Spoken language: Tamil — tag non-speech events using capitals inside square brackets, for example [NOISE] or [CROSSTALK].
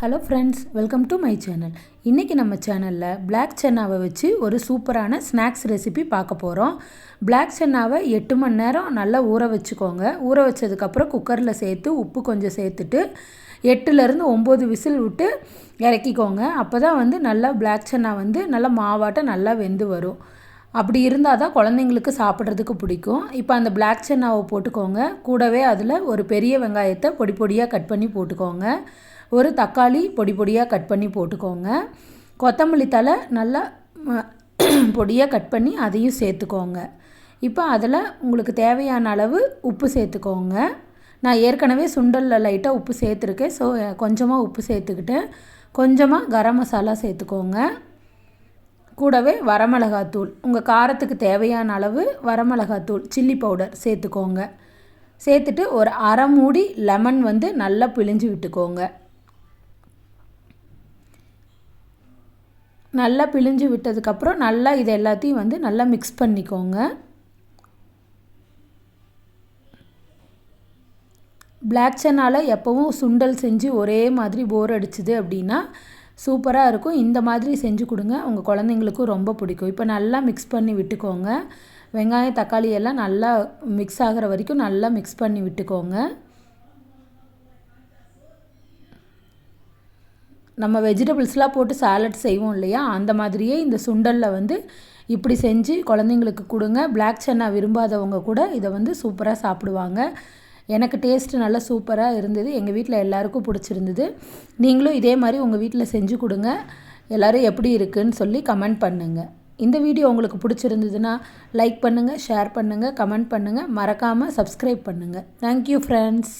Hello friends welcome to my channel இன்றைக்கி நம்ம சேனலில் பிளாக் சென்னாவை வச்சு ஒரு சூப்பரான ஸ்நாக்ஸ் ரெசிபி பார்க்க போகிறோம் பிளாக் சென்னாவை எட்டு மணி நேரம் நல்லா ஊற வச்சுக்கோங்க. ஊற வச்சதுக்கப்புறம் குக்கரில் சேர்த்து உப்பு கொஞ்சம் சேர்த்துட்டு எட்டுலேருந்து ஒம்பது விசில் விட்டு இறக்கிக்கோங்க. அப்போ தான் வந்து நல்லா பிளாக் சென்னா வந்து நல்லா மாவாட்டம் நல்லா வெந்து வரும். அப்படி இருந்தால் தான் குழந்தைங்களுக்கு சாப்பிட்றதுக்கு பிடிக்கும். இப்போ அந்த பிளாக் சென்னாவை போட்டுக்கோங்க. கூடவே அதில் ஒரு பெரிய வெங்காயத்தை பொடி பொடியாக கட் பண்ணி போட்டுக்கோங்க. ஒரு தக்காளி பொடி பொடியாக கட் பண்ணி போட்டுக்கோங்க. கொத்தமல்லி தலை நல்லா [CLEARS THROAT] பொடியாக கட் பண்ணி அதையும் சேர்த்துக்கோங்க. இப்போ அதில் உங்களுக்கு தேவையான அளவு உப்பு சேர்த்துக்கோங்க. நான் ஏற்கனவே சுண்டலில் லைட்டாக உப்பு சேர்த்துருக்கேன். ஸோ கொஞ்சமாக உப்பு சேர்த்துக்கிட்டேன். கொஞ்சமாக கரம் மசாலா சேர்த்துக்கோங்க. கூடவே வரமிளகாத்தூள். உங்கள் காரத்துக்கு தேவையான அளவு வரமிளகாத்தூள் சில்லி பவுடர் சேர்த்துக்கோங்க. சேர்த்துட்டு ஒரு அரை மூடி லெமன் வந்து நல்லா பிழிஞ்சு விட்டுக்கோங்க. நல்லா பிழிஞ்சு விட்டதுக்கப்புறம் நல்லா இது எல்லாத்தையும் வந்து நல்லா மிக்ஸ் பண்ணிக்கோங்க. பிளாக் சன்னால் எப்போவும் சுண்டல் செஞ்சு ஒரே மாதிரி போர் அடிச்சுது அப்படின்னா சூப்பராக இருக்கும். இந்த மாதிரி செஞ்சு கொடுங்க. உங்கள் குழந்தைங்களுக்கும் ரொம்ப பிடிக்கும். இப்போ நல்லா மிக்ஸ் பண்ணி விட்டுக்கோங்க. வெங்காயம் தக்காளி எல்லாம் நல்லா மிக்ஸ் ஆகிற வரைக்கும் நல்லா மிக்ஸ் பண்ணி விட்டுக்கோங்க. நம்ம வெஜிடபிள்ஸ்லாம் போட்டு சாலட் செய்வோம் இல்லையா? அந்த மாதிரியே இந்த சுண்டலில் வந்து இப்படி செஞ்சு குழந்தைங்களுக்கு கொடுங்க. பிளாக் சன்னா விரும்பாதவங்க கூட இதை வந்து சூப்பராக சாப்பிடுவாங்க. எனக்கு டேஸ்ட்டு நல்லா சூப்பராக இருந்தது. எங்கள் வீட்டில் எல்லாருக்கும் பிடிச்சிருந்தது. நீங்களும் இதே மாதிரி உங்கள் வீட்டில் செஞ்சு கொடுங்க. எல்லோரும் எப்படி இருக்குதுன்னு சொல்லி கமெண்ட் பண்ணுங்கள் இந்த வீடியோ உங்களுக்கு பிடிச்சிருந்ததுன்னா லைக் பண்ணுங்கள் ஷேர் பண்ணுங்கள் கமெண்ட் பண்ணுங்கள் மறக்காமல் சப்ஸ்கிரைப் பண்ணுங்கள் தேங்க்யூ ஃப்ரெண்ட்ஸ்